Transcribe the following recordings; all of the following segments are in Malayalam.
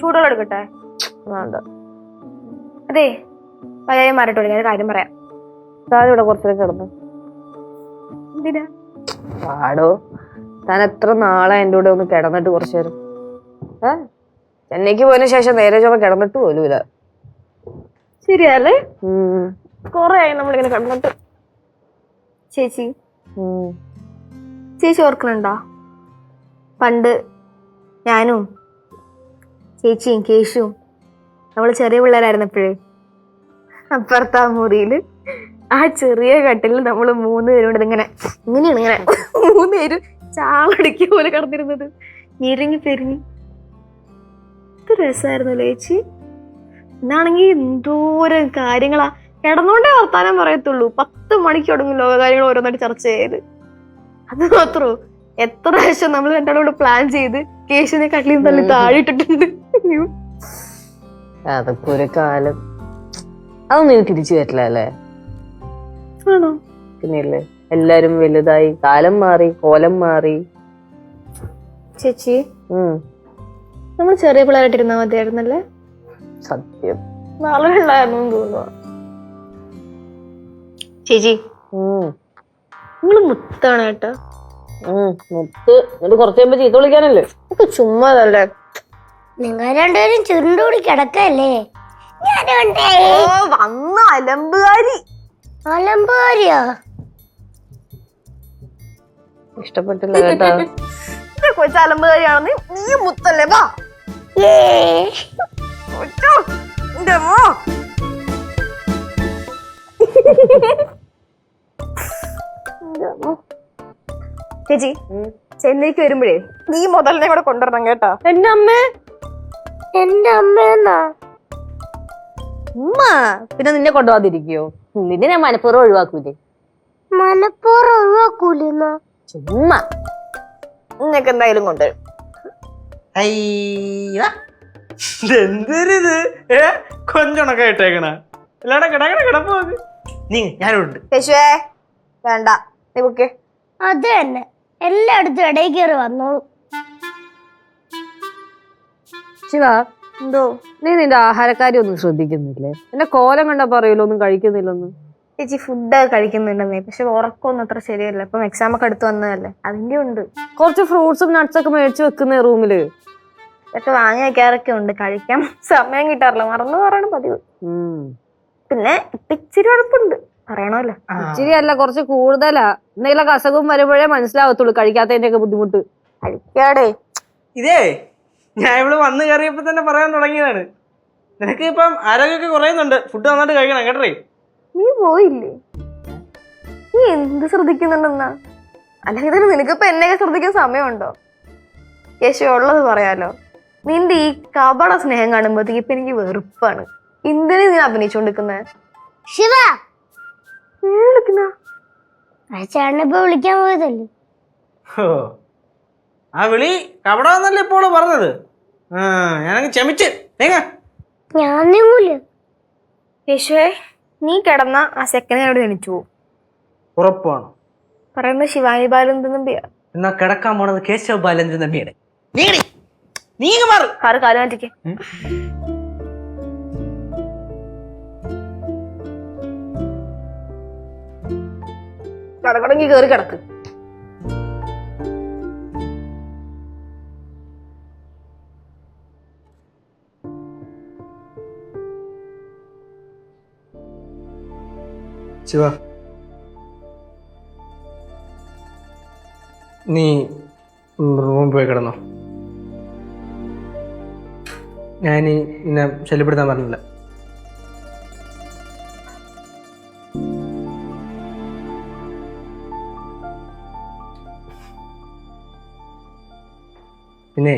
ചൂടുവെള്ളം എടുക്കട്ടെ വേണ്ട. അതെ പയ്യെ മാറിട്ട് വിളിക്കാൻ കാര്യം പറയാം. താൻ ഇവിടെ കുറച്ചൊക്കെ കിടന്നു. എന്തിനാ? പാടോ താൻ എത്ര നാളെ എന്റെ കൂടെ ഒന്ന് കിടന്നിട്ട് കുറച്ചു നേരം ഏ? ചെന്നൈക്ക് പോയതിനു ശേഷം നേരെ ചുമ കിടന്നിട്ട് പോലുമില്ല. ശരിയല്ലേ? കൊറേ ആയി നമ്മളിങ്ങനെ കിടന്നിട്ട്. ചേച്ചി. ചേച്ചി ഓർക്കണുണ്ടോ പണ്ട് ഞാനും ചേച്ചിയും കേശുവും നമ്മൾ ചെറിയ പിള്ളേരായിരുന്നപ്പോഴേ അപ്പുറത്ത് ആ മുറിയിൽ ആ ചെറിയ കട്ടിലിൽ നമ്മൾ മൂന്ന് പേരും കൂടെ ഇങ്ങനെ. ഇങ്ങനെയാണ് ഇങ്ങനെ. മൂന്ന് പേര് ചാളടിക്കുക പോലെ കടന്നിരുന്നത്. ഞെരുങ്ങി പെരുങ്ങി. എത്ര രസമായിരുന്നു ചേച്ചി? എന്നാണെങ്കിൽ എന്തോരം കാര്യങ്ങളാ. കിടന്നുകൊണ്ടേ വർത്താനം പറയത്തുള്ളൂ. പത്ത് മണിക്ക് തുടങ്ങും ലോകകാര്യങ്ങൾ ഓരോന്നായിട്ട് ചർച്ച ചെയ്ത്. അത് മാത്രോ. എത്ര പ്രാവശ്യം നമ്മൾ രണ്ടാളും കൂടെ പ്ലാൻ ചെയ്ത് കേശുവിനെ കട്ടിലും തള്ളി താഴെയിട്ടിട്ടുണ്ട്. അയ്യോ. അതൊക്കെ ഒരു കാലം. അതൊന്നും എനിക്ക് തിരിച്ചു വരില്ല അല്ലേ? ആണോ? പിന്നെയല്ലേ? എല്ലാരും വലുതായി കാലം മാറി കോലം മാറി. ചേച്ചി നമ്മൾ ചെറിയ പിള്ളേരായിട്ടിരുന്നാ മതിയായിരുന്നല്ലേ? സത്യം. നാളെ ഉണ്ടായിരുന്നു തോന്നുന്നു ചേച്ചി നിങ്ങൾ മുത്താണ് കേട്ടോ. മുത്ത് എന്നിട്ട് കുറച്ച് കഴിയുമ്പോ ചീത്ത വിളിക്കാനല്ലേ? ഒക്കെ ചുമ്മാതല്ലേ നിങ്ങൾ രണ്ടുപേരും ചുരുണ്ടുകൂടി കിടക്കല്ലേ? ഞാനുണ്ടേ ഓ വന്ന അലമ്പുകാരി. അലമ്പാരിയോ ഇഷ്ടപ്പെട്ടില്ല കേട്ടാ. കൊച്ചു അലമ്പുകാരിയാണെന്ന് നീ മുത്തല്ലേ വാ. ഏ. ഒറ്റോ, എന്റെ അമ്മോ. ചേച്ചി. ചെന്നൈക്ക് വരുമ്പോഴേ നീ മുതലിനെ കൂടെ കൊണ്ടുവരണം കേട്ടോ. എന്റെ അമ്മേ. എന്റെ അമ്മയെന്നാ ഉമ്മ പിന്നെ നിന്നെ കൊണ്ടുപോകാതിരിക്കോ നിന്നെ ഞാൻ മനഃപൂർവം ഒഴിവാക്കൂലേ? മനഃപൂർവം ഒഴിവാക്കൂലെന്നാ ചുമ്മാ. നിനക്ക് എന്തായാലും കൊണ്ടുവരും എന്തൊരിത് ഏ? കൊഞ്ചണൊക്കെ ഇട്ടേക്കണ. എല്ലാടെ കിടക്കണ കിടപ്പ് നീ ഞാനുണ്ട്. കേശുവേ വേണ്ട. നീ ബുക്ക് അത് തന്നെ. എല്ലായിടത്തും ഇടയിൽ കയറി വന്നോളൂ. ശിവ എന്തോ നീ നിന്റെ ആഹാരക്കാരി ഒന്നും ശ്രദ്ധിക്കുന്നില്ലേ? എന്റെ കോലം കണ്ടാ പറയൂലോ ഒന്നും കഴിക്കുന്നില്ലെന്ന്? ചേച്ചി ഫുഡ് കഴിക്കുന്നുണ്ടെന്നേ പക്ഷെ ഉറക്കമൊന്നും അത്ര ശരിയല്ല. ഇപ്പം എക്സാം ഒക്കെ അടുത്ത് വന്നതല്ലേ അതിന്റെ ഉണ്ട്. കുറച്ച് ഫ്രൂട്ട്സും നട്ട്സ് ഒക്കെ മേടിച്ചു വെക്കുന്ന റൂമിൽ. ഇതൊക്കെ വാങ്ങി വെക്കാറൊക്കെ ഉണ്ട്. കഴിക്കാൻ സമയം കിട്ടാറില്ല. മറന്നു പറയണം പതിവ്. പിന്നെ ഇപ്പൊ ഇച്ചിരി ഉറപ്പുണ്ട്. പറയണമല്ലോ. ഇച്ചിരി അല്ല കുറച്ച് കൂടുതലാ. എന്തെങ്കിലും അസുഖം വരുമ്പോഴേ മനസ്സിലാവത്തുള്ളൂ കഴിക്കാത്തതിന്റെ ഒക്കെ ബുദ്ധിമുട്ട്. കഴിക്കാടേ. ഇതേ ഞാൻ ഇവിടെ വന്ന് കയറിയപ്പോ തന്നെ പറയാൻ തുടങ്ങിയതാണ്. നിനക്ക് ഇപ്പം ആരോഗ്യമൊക്കെ കുറയുന്നുണ്ട്? ഫുഡ് നന്നായിട്ട് കഴിക്കണം കേട്ടേ നീ പോയില്ലേ? നീ എന്ത് ശ്രദ്ധിക്കുന്നുണ്ടെന്നാ? അല്ലെങ്കിൽ തന്നെ നിനക്കിപ്പോ എന്നെയൊക്കെ ശ്രദ്ധിക്കാൻ സമയമുണ്ടോ? യേശു ഉള്ളത് പറയാലോ. നിന്റെ ഈ കപട സ്നേഹം കാണുമ്പോഴത്തേക്ക് ഇപ്പൊ എനിക്ക് വെറുപ്പാണ്. എന്തിനു നീ അഭിനയിച്ചോണ്ടിരിക്കുന്നത് ശിവ! വിളിക്കുന്ന ആ ചേട്ടനെ ഇപ്പൊ വിളിക്കാൻ പോയതല്ലേ? ഓ ആ വിളി കപടമെന്നല്ലേ ഇപ്പോൾ പറഞ്ഞത്? ആ ഞാനങ്ങ് ക്ഷമിച്ച് തേങ്ങ. ഞാൻ നീങ്ങൂല. യേശുവേ നീ കിടന്ന ആ സെക്കൻഡ് അവിടെ എണിച്ചു പോകും ഉറപ്പാണ്. പറയുന്നത് ശിവാനി ബാലൻ തമ്പിയാ എന്നാ കിടക്കാൻ പോണത് കേശവ ബാലചന്ദ്രൻ തമ്പിയുടെ നീങ്ങടി. നീങ്ങ മാറ്. കാറ് കാലം മാറ്റിക്കേ. കിടക്കണമെങ്കിൽ കയറി കിടക്ക്. ശിവ. നീ റൂമിൽ പോയി കിടന്നോ. ഞാൻ നിന്നെ ശല്യപ്പെടുത്താൻ പറഞ്ഞില്ല. പിന്നെ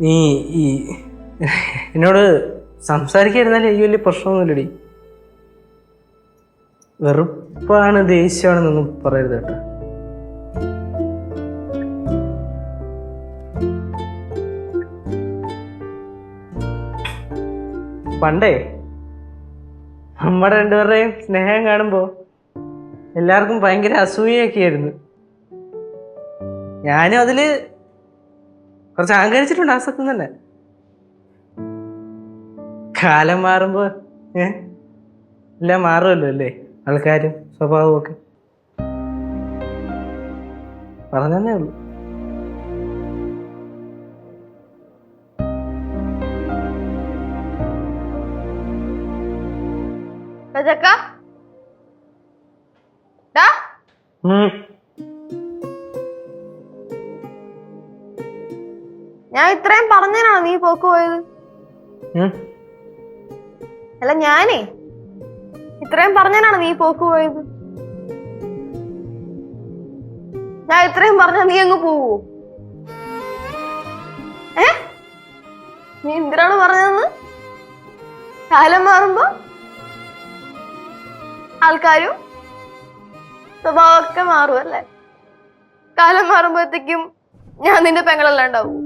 നീ ഈ എന്നോട് സംസാരിക്കായിരുന്നാലും എനിക്ക് വലിയ പ്രശ്നമൊന്നുമില്ലടി. വെറുപ്പാണ് ദേഷ്യമാണെന്നൊന്നും പറയരുത് കേട്ടോ. പണ്ടേ നമ്മുടെ രണ്ടുപേരുടെയും സ്നേഹം കാണുമ്പോൾ എല്ലാവർക്കും ഭയങ്കര അസൂയൊക്കെയായിരുന്നു ഞാനും അതിൽ കുറച്ച് അഹങ്കരിച്ചിട്ടുണ്ട് ആ സത്യം തന്നെ. കാലം മാറുമ്പോ ഏ? എല്ലാം മാറുമല്ലോ അല്ലേ? ആൾക്കാരും സ്വഭാവവും ഒക്കെ. പറഞ്ഞേ ഉള്ളൂ. ചക്ക ഡാ ഉം. ഞാൻ ഇത്രയും പറഞ്ഞതിനാണോ നീ പോക്ക് പോയത്. അല്ല ഞാനേ. ഇത്രയും പറഞ്ഞതിനാണോ നീ പോക്ക് പോയത്? ഞാൻ ഇത്രയും പറഞ്ഞ നീ അങ്ങ് പോവോ? ഏ? നീ എന്തിനാണ് പറഞ്ഞതെന്ന്? കാലം മാറുമ്പോ? ആൾക്കാരും സ്വഭാവമൊക്കെ മാറും അല്ലേ? കാലം മാറുമ്പോഴത്തേക്കും ഞാൻ നിന്റെ പെങ്ങളല്ലാണ്ടാവൂ.